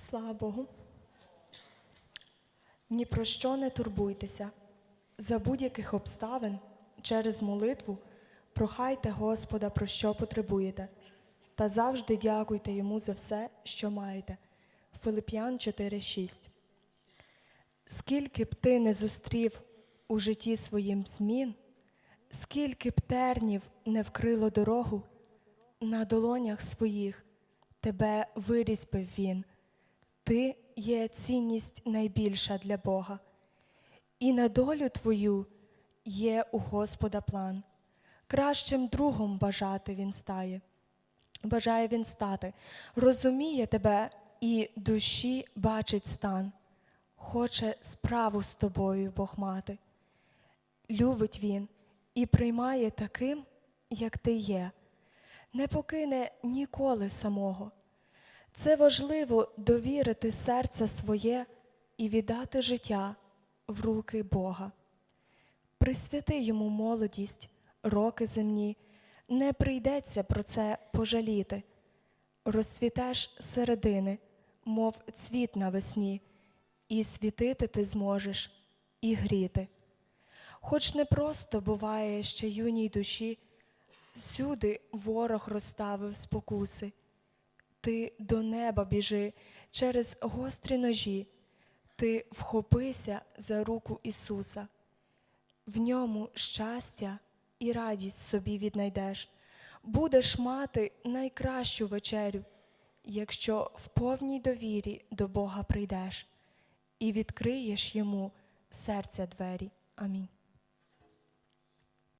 Слава Богу. Ні про що не турбуйтеся. За будь-яких обставин через молитву прохайте Господа, про що потребуєте, та завжди дякуйте Йому за все, що маєте. Филип'ян 4:6. Скільки б ти не зустрів у житті своїм змін, скільки б тернів не вкрило дорогу, на долонях своїх тебе вирізьбив він. Ти є цінність найбільша для Бога, і на долю твою є у Господа план. Кращим другом бажати він стає, бажає він стати, розуміє тебе і душі бачить стан, хоче справу з тобою Бог мати. Любить він і приймає таким, як ти є, не покине ніколи самого. Це важливо довірити серце своє і віддати життя в руки Бога. Присвяти йому молодість, роки земні, не прийдеться про це пожаліти. Розцвітеш середини, мов цвіт навесні, і світити ти зможеш, і гріти. Хоч не просто буває ще юній душі, всюди ворог розставив спокуси. Ти до неба біжи через гострі ножі, ти вхопися за руку Ісуса. В ньому щастя і радість собі віднайдеш, будеш мати найкращу вечерю, якщо в повній довірі до Бога прийдеш і відкриєш йому серця двері. Амінь.